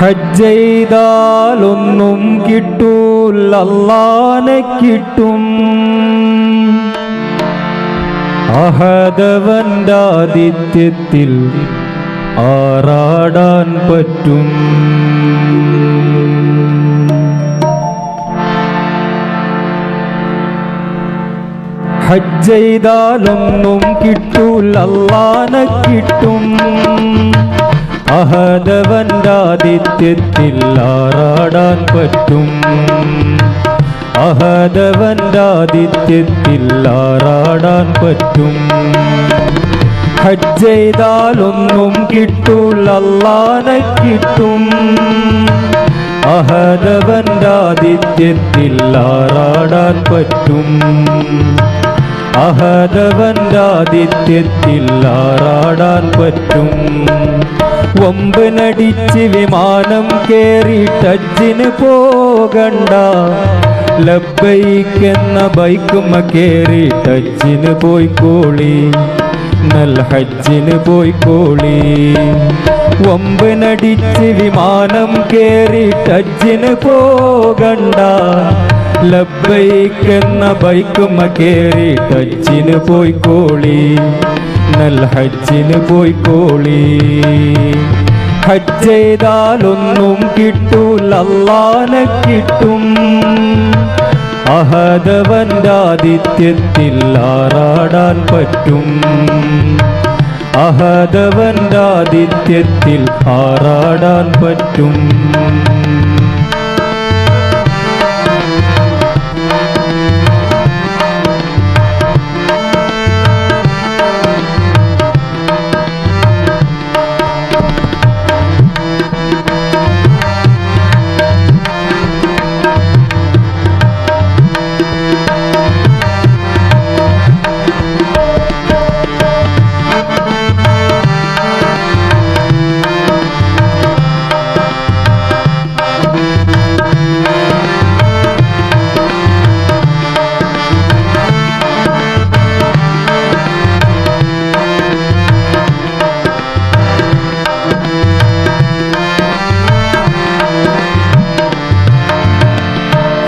ഹജ്ജെയ്താലൊന്നും കിട്ടൂല്ലല്ലാനെ കിട്ടും. അഹദവന്റെ ആദിത്യത്തിൽ ആറാടാൻ പറ്റും. ഹജ്ജെയ്താലൊന്നും കിട്ടൂല്ലല്ലാനെ കിട്ടും. അഹദവന്റെ ആദിത്യത്തിൽ ആറാടാൻ പറ്റും അഹദവന്റെ ആദിത്യത്തിൽ ആറാടാൻ പറ്റും ഹജ്ജെയ്താലൊന്നും കിട്ടൂല അല്ലാനെ കിട്ടും അഹദവന്റെ ആദിത്യത്തിൽ ആറാടാൻ പറ്റും അഹദവന്റെ ആദിത്യത്തിൽ ആറാടാൻ പറ്റും? ഒമ്പനടിച്ച് വിമാനം കേറി ടച്ചിന് പോകണ്ട. ലബൈക്കെന്ന ബൈക്കുമ്മ കേറി ടച്ചിന് പോയിക്കോളി. നൽഹജ്ജിന് പോയിക്കോളി. ഒമ്പനടിച്ച് വിമാനം കേറി ടച്ചിന് പോകണ്ട. ലബൈക്കെന്ന ബൈക്കുമ കേറി ടച്ചിന് പോയിക്കോളി നൽ ഹജ്ജിന് പോയിക്കോളി ഹജ്ജെയ്താലൊന്നും കിട്ടൂല്ല അല്ലാനെ കിട്ടും. അഹദവന്റെ ആദിത്യത്തിൽ ആറാടാൻ പറ്റും. അഹദവന്റെ ആദിത്യത്തിൽ ആറാടാൻ പറ്റും.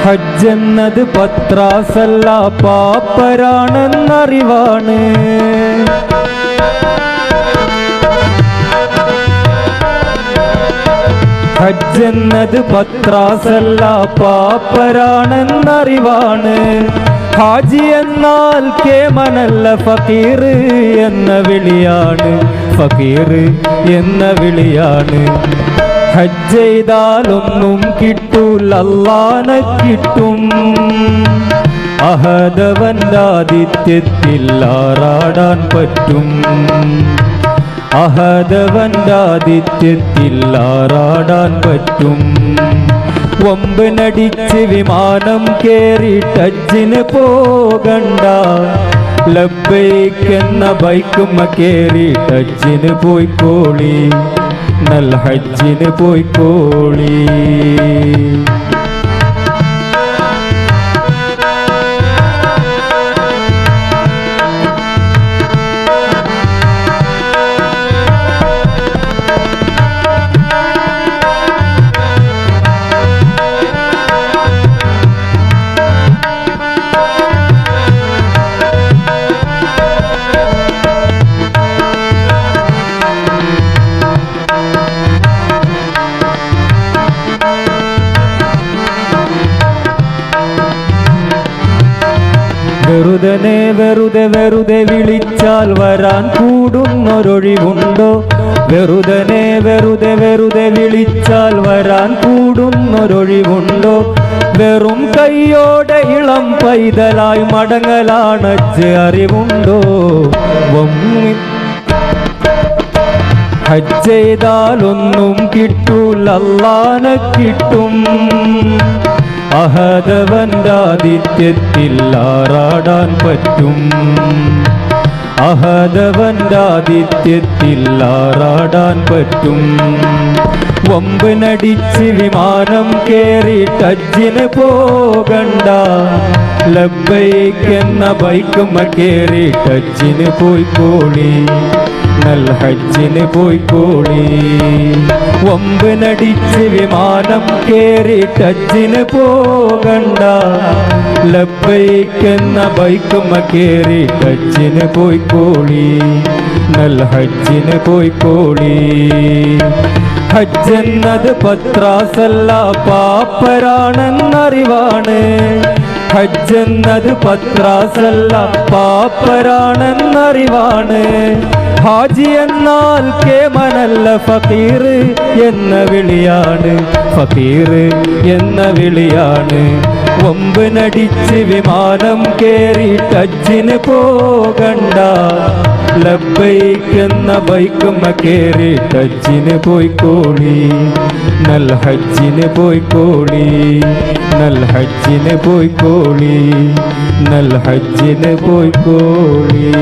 ഹജ്ജെന്നത് പത്രാസല്ല പാപ്പരാണെന്നറിവാണ്. ഹജ്ജെന്നത് പത്രാസല്ല പാപ്പരാണെന്നറിവാണ്. ഹാജി എന്നാൽ കേമനല്ല ഫക്കീർ എന്ന വിളിയാണ്. ഫക്കീർ എന്ന വിളിയാണ്. ഹജ്ജെയ്താലൊന്നും കിട്ടൂല അല്ലാനെ കിട്ടും. അഹദവന്റെ ആദിത്യത്തിൽ ആറാടാൻ പറ്റും. അഹദവന്റെ ആദിത്യത്തിൽ ആറാടാൻ പറ്റും. ഒമ്പനടിച്ച് വിമാനം കേറി ടച്ചിന് പോകണ്ട. ലബ്ബൈക്കെന്ന ബൈക്കുമ്മ കേറി ടച്ചിന് പോയിക്കോളി. നൽ ഹജ്ജിന് പോയിക്കോളി. വെറുതനെ വെറുതെ വെറുതെ വിളിച്ചാൽ വരാൻ കൂടുന്നൊരൊഴിവുണ്ടോ? വെറുതെ വെറുതെ വെറുതെ വിളിച്ചാൽ വരാൻ കൂടുന്നൊരൊഴിവുണ്ടോ? വെറും കൈയോടെ ഇളം പൈതലായി മടങ്ങലാണച്ച് അറിവുണ്ടോ? വമ്മി ഹജ്ജെയ്താലൊന്നും കിട്ടൂല കിട്ടും അഹദവന്റെ ആദിത്യത്തിൽ പറ്റും. അഹദവന്റെ ആദിത്യത്തിൽ പറ്റും. വമ്പനടിച്ച് വിമാനം കേറി ടച്ചിന് പോകണ്ട. ലബൈക്കെന്ന ബൈക്കുമ്മ കേറി ടച്ചിന് പോയിക്കോളി. നൽ ഹജ്ജിന് പോയിക്കോളി ഒമ്പനടിച്ച് വിമാനം കേറി ടച്ചിന് പോകണ്ട. ലബൈക്കെന്ന ബൈക്കുമ്മ കേറി ടച്ചിന് പോയിക്കോളി നൽ ഹജ്ജിന് പോയിക്കോളി ഹജ്ജെന്നത് പത്രാസല്ല പാപ്പരാണെന്നറിവാണ്. ഹജ്ജെന്നത് പത്രാസല്ല പാപ്പരാണെന്നറിവാണ്. ഹാജി എന്നാൽ കേമനല്ല ഫക്കീർ എന്ന വിളിയാണ്. ഫക്കീർ എന്ന വിളിയാണ്. ഒമ്പനടിച്ച് വിമാനം കേറി ടച്ചിന് പോകണ്ട. ലബൈക്കെന്ന ബൈക്കുമ്മ കേറി ടച്ചിന് പോയിക്കോളി. നൽ ഹജ്ജിന് പോയിക്കോളി. നൽഹജ്ജിന് പോയിക്കോളി. നൽ ഹജ്ജിന് പോയിക്കോളി.